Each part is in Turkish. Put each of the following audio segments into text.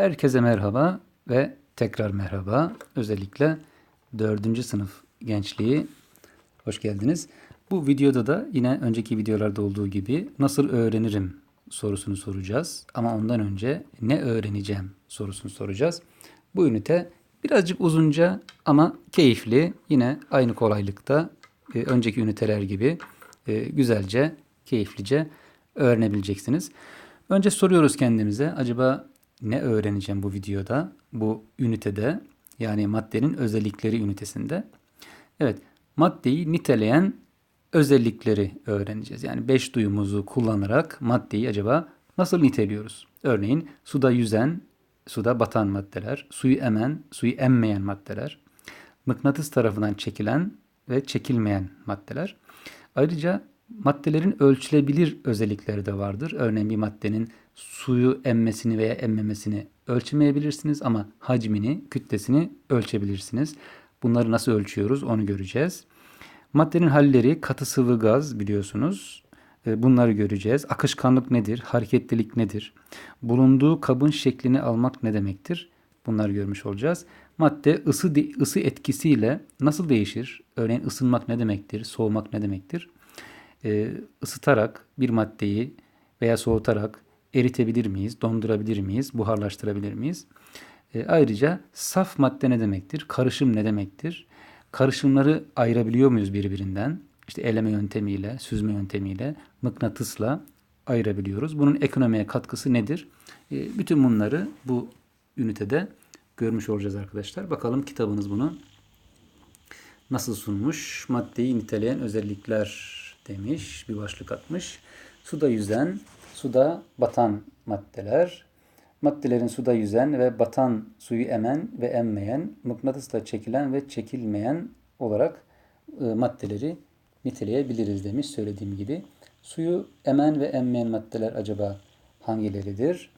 Herkese merhaba ve tekrar merhaba. Özellikle 4. sınıf gençliği hoş geldiniz. Bu videoda da yine önceki videolarda olduğu gibi nasıl öğrenirim sorusunu soracağız. Ama ondan önce ne öğreneceğim sorusunu soracağız. Bu ünite birazcık uzunca ama keyifli. Yine aynı kolaylıkta e, önceki üniteler gibi e, güzelce, keyiflice öğrenebileceksiniz. Önce soruyoruz kendimize acaba ne öğreneceğim bu videoda, bu ünitede yani maddenin özellikleri ünitesinde. Evet, maddeyi niteleyen özellikleri öğreneceğiz. Yani beş duyumuzu kullanarak maddeyi acaba nasıl niteliyoruz? Örneğin suda yüzen, suda batan maddeler, suyu emen, suyu emmeyen maddeler, mıknatıs tarafından çekilen ve çekilmeyen maddeler. Ayrıca maddelerin ölçülebilir özellikleri de vardır. Örneğin bir maddenin suyu emmesini veya emmemesini ölçemeyebilirsiniz ama hacmini, kütlesini ölçebilirsiniz. Bunları nasıl ölçüyoruz onu göreceğiz. Maddenin halleri katı sıvı gaz biliyorsunuz. E, bunları göreceğiz. Akışkanlık nedir? Hareketlilik nedir? Bulunduğu kabın şeklini almak ne demektir? Bunları görmüş olacağız. Madde ısı ısı etkisiyle nasıl değişir? Örneğin ısınmak ne demektir? Soğumak ne demektir? E, ısıtarak bir maddeyi veya soğutarak eritebilir miyiz? Dondurabilir miyiz? Buharlaştırabilir miyiz? E, ayrıca saf madde ne demektir? Karışım ne demektir? Karışımları ayırabiliyor muyuz birbirinden? İşte eleme yöntemiyle, süzme yöntemiyle, mıknatısla ayırabiliyoruz. Bunun ekonomiye katkısı nedir? E, bütün bunları bu ünitede görmüş olacağız arkadaşlar. Bakalım kitabınız bunu nasıl sunmuş? Maddeyi niteleyen özellikler demiş. Bir başlık atmış. Suda yüzen, suda batan maddeler. Maddelerin suda yüzen ve batan suyu emen ve emmeyen, mıknatısla çekilen ve çekilmeyen olarak e, maddeleri niteleyebiliriz demiş söylediğim gibi. Suyu emen ve emmeyen maddeler acaba hangileridir?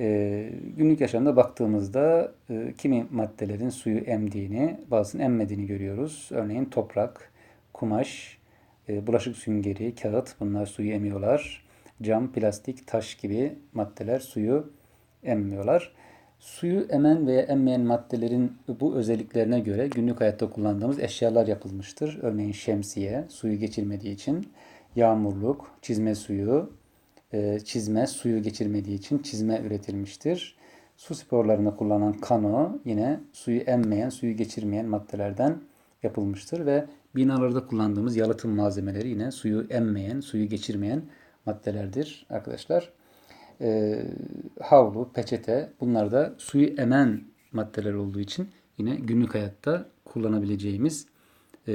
E, günlük yaşamda baktığımızda e, kimi maddelerin suyu emdiğini, bazısının emmediğini görüyoruz. Örneğin toprak, kumaş, e, bulaşık süngeri, kağıt bunlar suyu emiyorlar. Cam, plastik, taş gibi maddeler suyu emmiyorlar. Suyu emen veya emmeyen maddelerin bu özelliklerine göre günlük hayatta kullandığımız eşyalar yapılmıştır. Örneğin şemsiye, suyu geçirmediği için, yağmurluk, çizme suyu, e, çizme suyu geçirmediği için çizme üretilmiştir. Su sporlarında kullanılan kano yine suyu emmeyen, suyu geçirmeyen maddelerden yapılmıştır ve binalarda kullandığımız yalıtım malzemeleri yine suyu emmeyen, suyu geçirmeyen maddelerdir arkadaşlar. E, havlu, peçete bunlar da suyu emen maddeler olduğu için yine günlük hayatta kullanabileceğimiz e,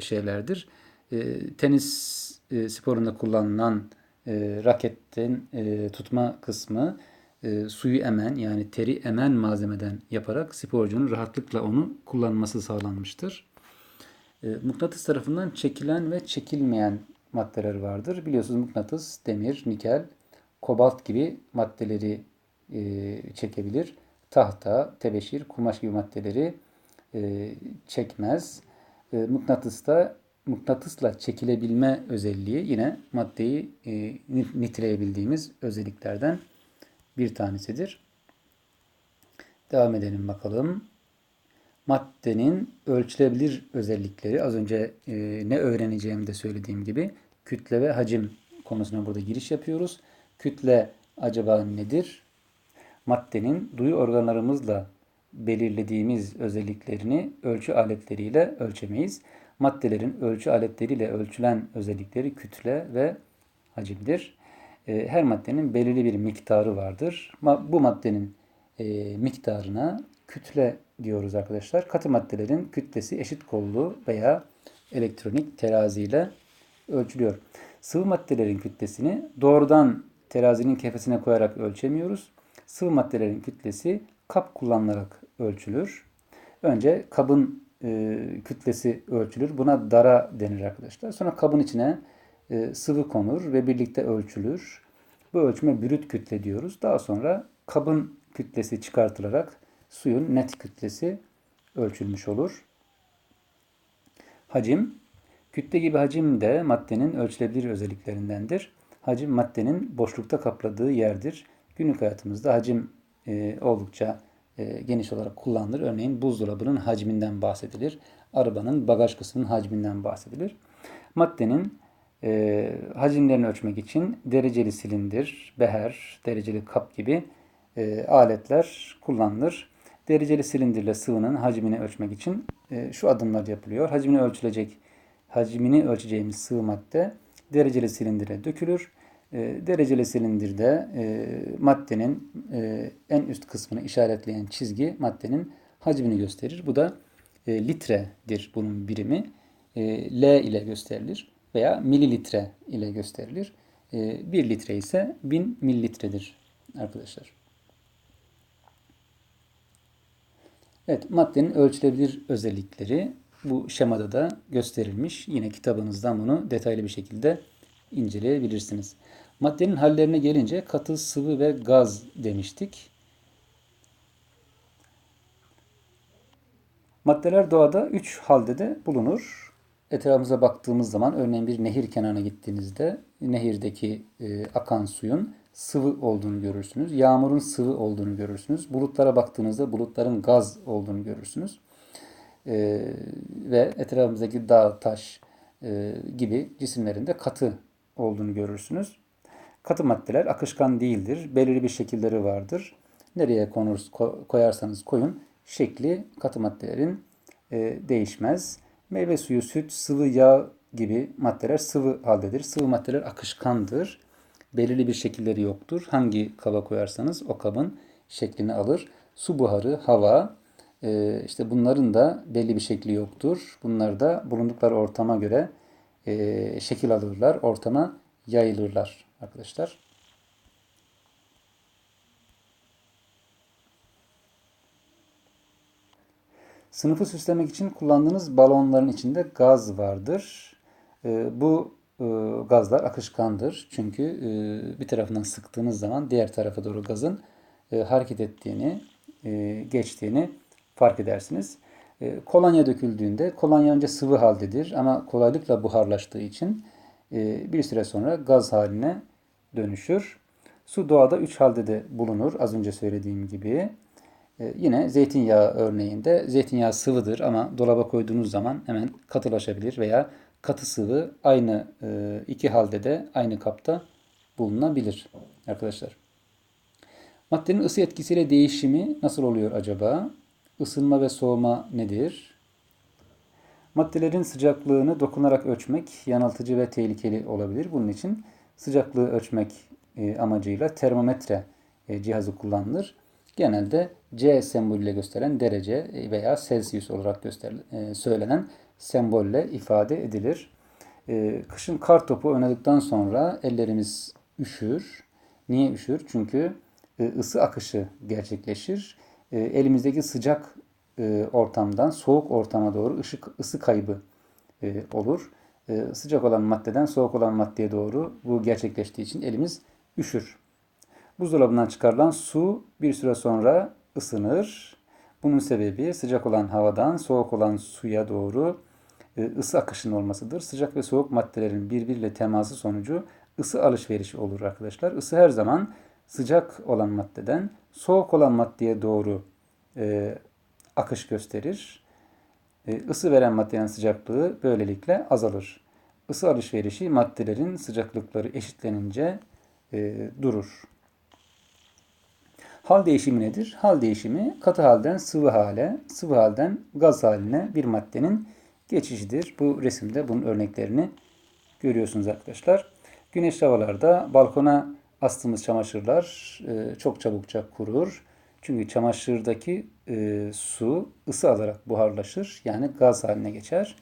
şeylerdir. E, tenis e, sporunda kullanılan e, raketin e, tutma kısmı e, suyu emen yani teri emen malzemeden yaparak sporcunun rahatlıkla onu kullanması sağlanmıştır. E, mıknatıs tarafından çekilen ve çekilmeyen maddeler vardır. Biliyorsunuz mıknatıs demir, nikel, kobalt gibi maddeleri e, çekebilir. Tahta, tebeşir, kumaş gibi maddeleri e, çekmez. E, mıknatısta mıknatısla çekilebilme özelliği yine maddeyi e, niteleyebildiğimiz özelliklerden bir tanesidir. Devam edelim bakalım. Maddenin ölçülebilir özellikleri az önce e, ne öğreneceğimi de söylediğim gibi kütle ve hacim konusuna burada giriş yapıyoruz. Kütle acaba nedir? Maddenin duyu organlarımızla belirlediğimiz özelliklerini ölçü aletleriyle ölçemeyiz. Maddelerin ölçü aletleriyle ölçülen özellikleri kütle ve hacimdir. E, her maddenin belirli bir miktarı vardır. Bu maddenin e, miktarına kütle diyoruz arkadaşlar. Katı maddelerin kütlesi eşit kollu veya elektronik teraziyle ölçülüyor. Sıvı maddelerin kütlesini doğrudan terazinin kefesine koyarak ölçemiyoruz. Sıvı maddelerin kütlesi kap kullanılarak ölçülür. Önce kabın e, kütlesi ölçülür. Buna dara denir arkadaşlar. Sonra kabın içine e, sıvı konur ve birlikte ölçülür. Bu ölçüme brüt kütle diyoruz. Daha sonra kabın kütlesi çıkartılarak suyun net kütlesi ölçülmüş olur. Hacim Kütle gibi hacim de maddenin ölçülebilir özelliklerindendir. Hacim maddenin boşlukta kapladığı yerdir. Günlük hayatımızda hacim e, oldukça e, geniş olarak kullanılır. Örneğin buzdolabının hacminden bahsedilir. Arabanın bagaj kısmının hacminden bahsedilir. Maddenin e, hacimlerini ölçmek için dereceli silindir, beher, dereceli kap gibi e, aletler kullanılır. Dereceli silindirle sıvının hacmini ölçmek için e, şu adımlar yapılıyor. Hacmini ölçülecek, hacmini ölçeceğimiz sıvı madde dereceli silindire dökülür. E, dereceli silindirde e, maddenin e, en üst kısmını işaretleyen çizgi maddenin hacmini gösterir. Bu da litredir bunun birimi. L ile gösterilir veya mililitre ile gösterilir. E, 1 litre ise 1000 mililitredir arkadaşlar. Evet, maddenin ölçülebilir özellikleri bu şemada da gösterilmiş. Yine kitabınızdan bunu detaylı bir şekilde inceleyebilirsiniz. Maddenin hallerine gelince katı, sıvı ve gaz demiştik. Maddeler doğada üç halde de bulunur. Etrafımıza baktığımız zaman örneğin bir nehir kenarına gittiğinizde nehirdeki e, akan suyun sıvı olduğunu görürsünüz. Yağmurun sıvı olduğunu görürsünüz. Bulutlara baktığınızda bulutların gaz olduğunu görürsünüz. E, ve etrafımızdaki dağ, taş e, gibi cisimlerin de katı olduğunu görürsünüz. Katı maddeler akışkan değildir. Belirli bir şekilleri vardır. Nereye konur, koyarsanız koyun şekli katı maddelerin e, değişmez. Meyve suyu, süt, sıvı yağ gibi maddeler sıvı haldedir. Sıvı maddeler akışkandır. Belirli bir şekilleri yoktur. Hangi kaba koyarsanız o kabın şeklini alır. Su buharı, hava, e, işte bunların da belli bir şekli yoktur. Bunlar da bulundukları ortama göre e, şekil alırlar, ortama yayılırlar arkadaşlar. Sınıfı süslemek için kullandığınız balonların içinde gaz vardır. Ee, bu e, gazlar akışkandır. Çünkü e, bir tarafından sıktığınız zaman diğer tarafa doğru gazın e, hareket ettiğini, geçtiğini fark edersiniz. Kolonya döküldüğünde kolonya önce sıvı haldedir ama kolaylıkla buharlaştığı için bir süre sonra gaz haline dönüşür. Su doğada üç halde de bulunur az önce söylediğim gibi. Ee, yine zeytinyağı örneğinde zeytinyağı sıvıdır ama dolaba koyduğunuz zaman hemen katılaşabilir veya katı sıvı aynı e, iki halde de aynı kapta bulunabilir arkadaşlar. Maddenin ısı etkisiyle değişimi nasıl oluyor acaba? Isınma ve soğuma nedir? Maddelerin sıcaklığını dokunarak ölçmek yanıltıcı ve tehlikeli olabilir. Bunun için sıcaklığı ölçmek e, amacıyla termometre e, cihazı kullanılır genelde C sembolüyle gösteren derece veya Celsius olarak gösterilen, e, söylenen sembolle ifade edilir. E, kışın kar topu oynadıktan sonra ellerimiz üşür. Niye üşür? Çünkü e, ısı akışı gerçekleşir. E, elimizdeki sıcak e, ortamdan soğuk ortama doğru ışık ısı kaybı e, olur. Sıcak olan maddeden soğuk olan maddeye doğru bu gerçekleştiği için elimiz üşür. Buzdolabından çıkarılan su bir süre sonra ısınır. Bunun sebebi sıcak olan havadan soğuk olan suya doğru ısı akışının olmasıdır. Sıcak ve soğuk maddelerin birbiriyle teması sonucu ısı alışverişi olur arkadaşlar. Isı her zaman sıcak olan maddeden soğuk olan maddeye doğru e, akış gösterir. E, ısı veren maddenin sıcaklığı böylelikle azalır. Isı alışverişi maddelerin sıcaklıkları eşitlenince e, durur. Hal değişimi nedir? Hal değişimi katı halden sıvı hale, sıvı halden gaz haline bir maddenin geçişidir. Bu resimde bunun örneklerini görüyorsunuz arkadaşlar. Güneşli havalarda balkona astığımız çamaşırlar e, çok çabukça kurur. Çünkü çamaşırdaki e, su ısı alarak buharlaşır. Yani gaz haline geçer.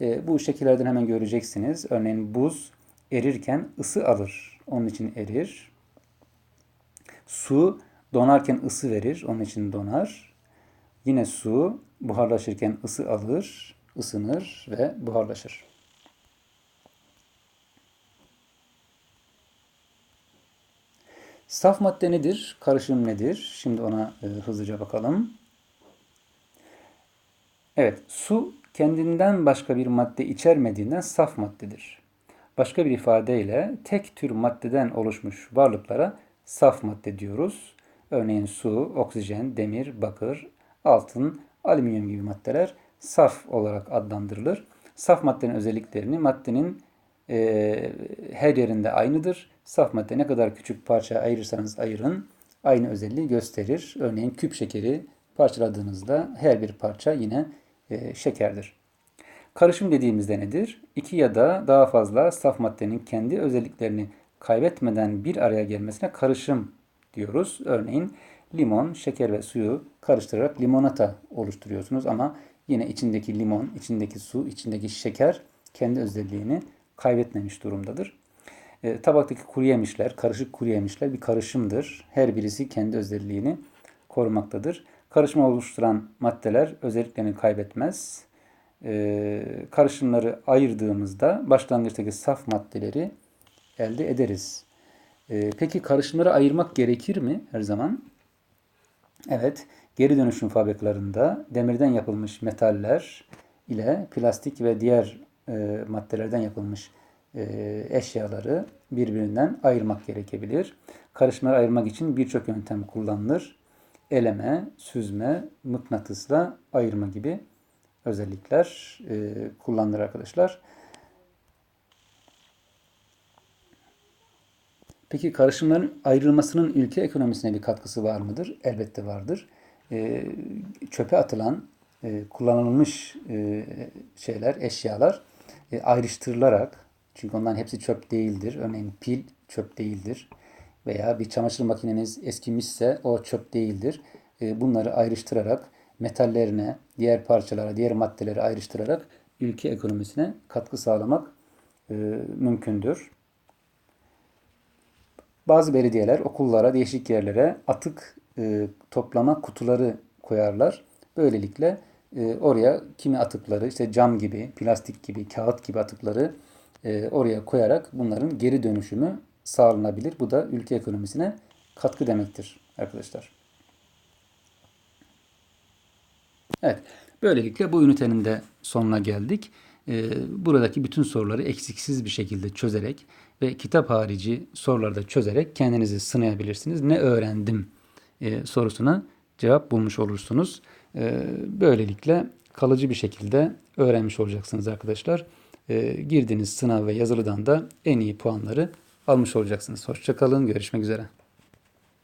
E, bu şekillerden hemen göreceksiniz. Örneğin buz erirken ısı alır. Onun için erir. Su Donarken ısı verir, onun için donar. Yine su buharlaşırken ısı alır, ısınır ve buharlaşır. Saf madde nedir? Karışım nedir? Şimdi ona e, hızlıca bakalım. Evet, su kendinden başka bir madde içermediğinden saf maddedir. Başka bir ifadeyle tek tür maddeden oluşmuş varlıklara saf madde diyoruz. Örneğin su, oksijen, demir, bakır, altın, alüminyum gibi maddeler saf olarak adlandırılır. Saf maddenin özelliklerini maddenin e, her yerinde aynıdır. Saf madde ne kadar küçük parça ayırırsanız ayırın aynı özelliği gösterir. Örneğin küp şekeri parçaladığınızda her bir parça yine e, şekerdir. Karışım dediğimizde nedir? İki ya da daha fazla saf maddenin kendi özelliklerini kaybetmeden bir araya gelmesine karışım diyoruz. Örneğin limon, şeker ve suyu karıştırarak limonata oluşturuyorsunuz ama yine içindeki limon, içindeki su, içindeki şeker kendi özelliğini kaybetmemiş durumdadır. E, tabaktaki kuru yemişler, karışık kuru yemişler bir karışımdır. Her birisi kendi özelliğini korumaktadır. Karışma oluşturan maddeler özelliklerini kaybetmez. E, karışımları ayırdığımızda başlangıçtaki saf maddeleri elde ederiz. E, peki karışımları ayırmak gerekir mi her zaman? Evet, geri dönüşüm fabrikalarında demirden yapılmış metaller ile plastik ve diğer e, maddelerden yapılmış eşyaları birbirinden ayırmak gerekebilir. Karışımları ayırmak için birçok yöntem kullanılır. Eleme, süzme, mıknatısla ayırma gibi özellikler e, kullanılır arkadaşlar. Peki karışımların ayrılmasının ülke ekonomisine bir katkısı var mıdır? Elbette vardır. E, çöpe atılan e, kullanılmış e, şeyler, eşyalar e, ayrıştırılarak çünkü onların hepsi çöp değildir. Örneğin pil çöp değildir. Veya bir çamaşır makineniz eskimişse o çöp değildir. E, bunları ayrıştırarak metallerine, diğer parçalara, diğer maddeleri ayrıştırarak ülke ekonomisine katkı sağlamak e, mümkündür. Bazı belediyeler okullara, değişik yerlere atık e, toplama kutuları koyarlar. Böylelikle oraya kimi atıkları, işte cam gibi, plastik gibi, kağıt gibi atıkları e, oraya koyarak bunların geri dönüşümü sağlanabilir. Bu da ülke ekonomisine katkı demektir arkadaşlar. Evet, böylelikle bu ünitenin de sonuna geldik. E, buradaki bütün soruları eksiksiz bir şekilde çözerek ve kitap harici soruları da çözerek kendinizi sınayabilirsiniz. Ne öğrendim e, sorusuna cevap bulmuş olursunuz. Böylelikle kalıcı bir şekilde öğrenmiş olacaksınız arkadaşlar e, girdiğiniz sınav ve yazılıdan da en iyi puanları almış olacaksınız. Hoşçakalın, görüşmek üzere.